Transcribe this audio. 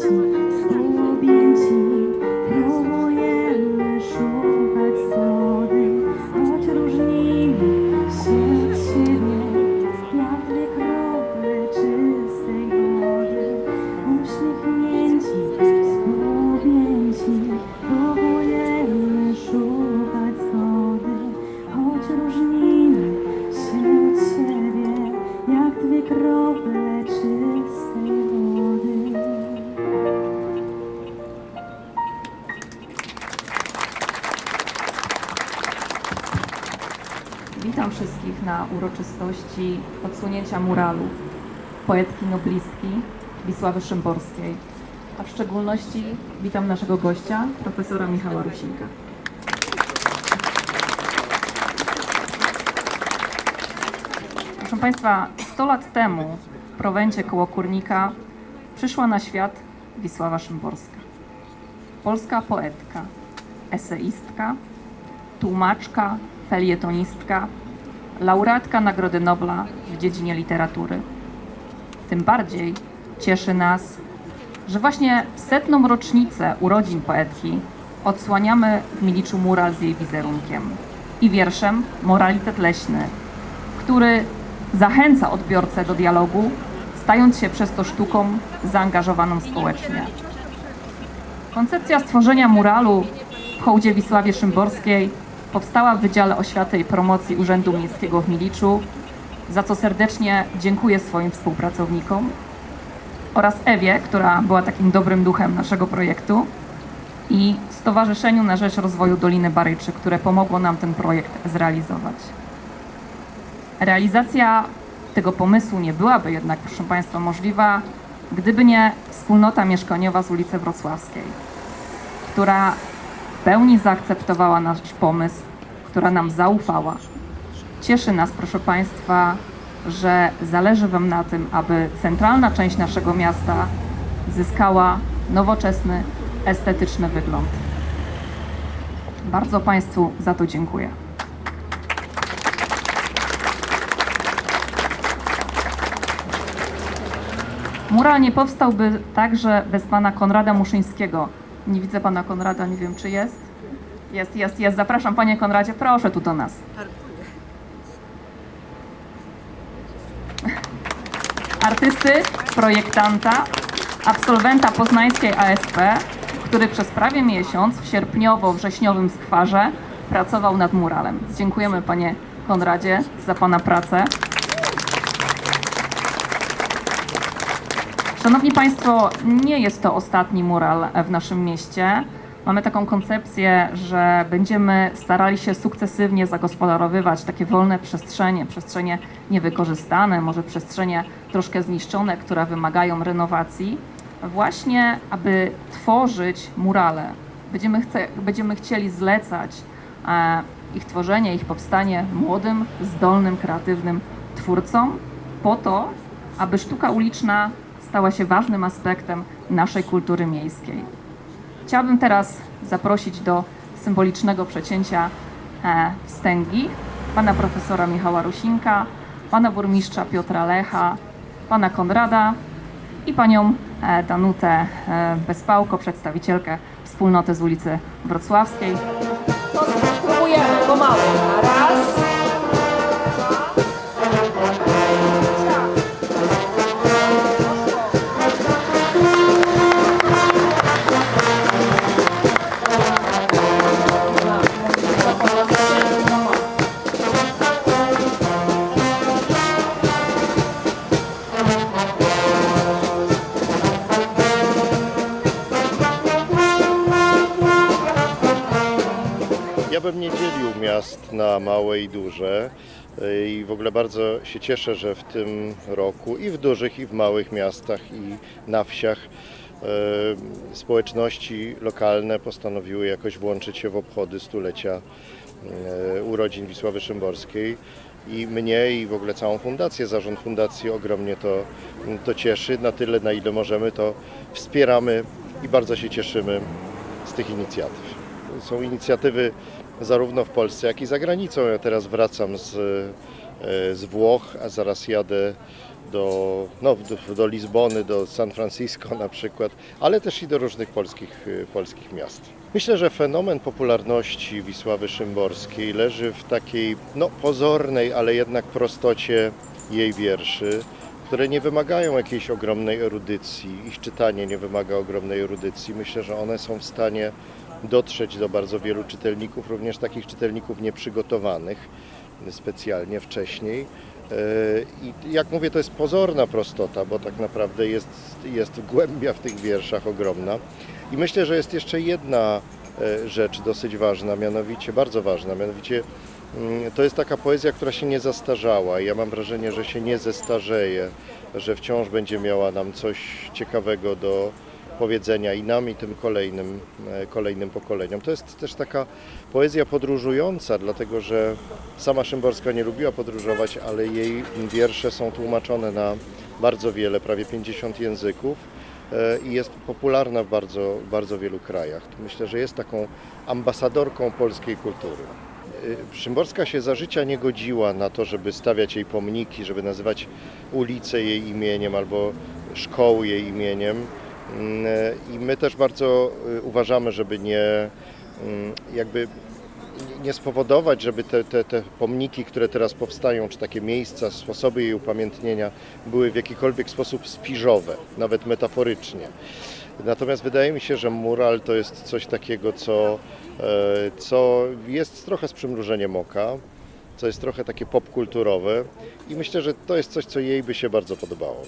friends. Witam wszystkich na uroczystości odsłonięcia muralu poetki noblistki Wisławy Szymborskiej. A w szczególności witam naszego gościa, profesora Michała Rusinka. Proszę Państwa, 100 lat temu w Prowencie koło Kurnika przyszła na świat Wisława Szymborska. Polska poetka, eseistka, tłumaczka, felietonistka, laureatka Nagrody Nobla w dziedzinie literatury. Tym bardziej cieszy nas, że właśnie setną rocznicę urodzin poetki odsłaniamy w Miliczu mural z jej wizerunkiem i wierszem Moralitet Leśny, który zachęca odbiorcę do dialogu, stając się przez to sztuką zaangażowaną społecznie. Koncepcja stworzenia muralu w hołdzie Wisławie Szymborskiej powstała w Wydziale Oświaty i Promocji Urzędu Miejskiego w Miliczu, za co serdecznie dziękuję swoim współpracownikom oraz Ewie, która była takim dobrym duchem naszego projektu i Stowarzyszeniu na Rzecz Rozwoju Doliny Baryczy, które pomogło nam ten projekt zrealizować. Realizacja tego pomysłu nie byłaby jednak, proszę Państwa, możliwa, gdyby nie wspólnota mieszkaniowa z ulicy Wrocławskiej, która pełni zaakceptowała nasz pomysł, która nam zaufała. Cieszy nas, proszę Państwa, że zależy Wam na tym, aby centralna część naszego miasta zyskała nowoczesny, estetyczny wygląd. Bardzo Państwu za to dziękuję. Mural nie powstałby także bez pana Konrada Muszyńskiego. Nie widzę pana Konrada, nie wiem czy jest. Jest, jest, jest. Zapraszam panie Konradzie, proszę tu do nas. Artysty, projektanta, absolwenta poznańskiej ASP, który przez prawie miesiąc w sierpniowo-wrześniowym skwarze pracował nad muralem. Dziękujemy panie Konradzie za pana pracę. Szanowni Państwo, nie jest to ostatni mural w naszym mieście. Mamy taką koncepcję, że będziemy starali się sukcesywnie zagospodarowywać takie wolne przestrzenie, przestrzenie niewykorzystane, może przestrzenie troszkę zniszczone, które wymagają renowacji, właśnie aby tworzyć murale. Będziemy, chce, będziemy chcieli zlecać e, ich tworzenie, ich powstanie młodym, zdolnym, kreatywnym twórcom po to, aby sztuka uliczna stała się ważnym aspektem naszej kultury miejskiej. Chciałabym teraz zaprosić do symbolicznego przecięcia e, wstęgi pana profesora Michała Rusinka, pana burmistrza Piotra Lecha, pana Konrada i panią e, Danutę e, Bezpałko, przedstawicielkę wspólnoty z ulicy Wrocławskiej. To spróbujemy pomału. Raz. Ja bym nie dzielił miast na małe i duże y, i w ogóle bardzo się cieszę, że w tym roku i w dużych, i w małych miastach, i na wsiach y, społeczności lokalne postanowiły jakoś włączyć się w obchody stulecia y, urodzin Wisławy Szymborskiej. I mnie i w ogóle całą fundację, zarząd fundacji ogromnie to, to cieszy. Na tyle, na ile możemy, to wspieramy i bardzo się cieszymy z tych inicjatyw. Są inicjatywy zarówno w Polsce, jak i za granicą. Ja teraz wracam z e, z Włoch, a zaraz jadę do, no, do, do Lizbony, do San Francisco na przykład, ale też i do różnych polskich, e, polskich miast. Myślę, że fenomen popularności Wisławy Szymborskiej leży w takiej no, pozornej, ale jednak prostocie jej wierszy, które nie wymagają jakiejś ogromnej erudycji. Ich czytanie nie wymaga ogromnej erudycji. Myślę, że one są w stanie dotrzeć do bardzo wielu czytelników, również takich czytelników nieprzygotowanych specjalnie wcześniej. E, I jak mówię, to jest pozorna prostota, bo tak naprawdę jest, jest głębia w tych wierszach ogromna. I myślę, że jest jeszcze jedna e, rzecz dosyć ważna, mianowicie, bardzo ważna, mianowicie mm, to jest taka poezja, która się nie zastarzała. Ja mam wrażenie, że się nie zestarzeje, że wciąż będzie miała nam coś ciekawego do powiedzenia i nam, i tym kolejnym, e, kolejnym pokoleniom. To jest też taka poezja podróżująca, dlatego że sama Szymborska nie lubiła podróżować, ale jej wiersze są tłumaczone na bardzo wiele, prawie 50 języków e, i jest popularna w bardzo, bardzo wielu krajach. Myślę, że jest taką ambasadorką polskiej kultury. Y, Szymborska się za życia nie godziła na to, żeby stawiać jej pomniki, żeby nazywać ulice jej imieniem albo szkoły jej imieniem. Mm, I my też bardzo y, uważamy, żeby nie mm, jakby nie spowodować, żeby te, te, te pomniki, które teraz powstają, czy takie miejsca, sposoby jej upamiętnienia były w jakikolwiek sposób spiżowe, nawet metaforycznie. Natomiast wydaje mi się, że mural to jest coś takiego, co, e, co jest trochę z przymrużeniem oka, co jest trochę takie popkulturowe i myślę, że to jest coś, co jej by się bardzo podobało.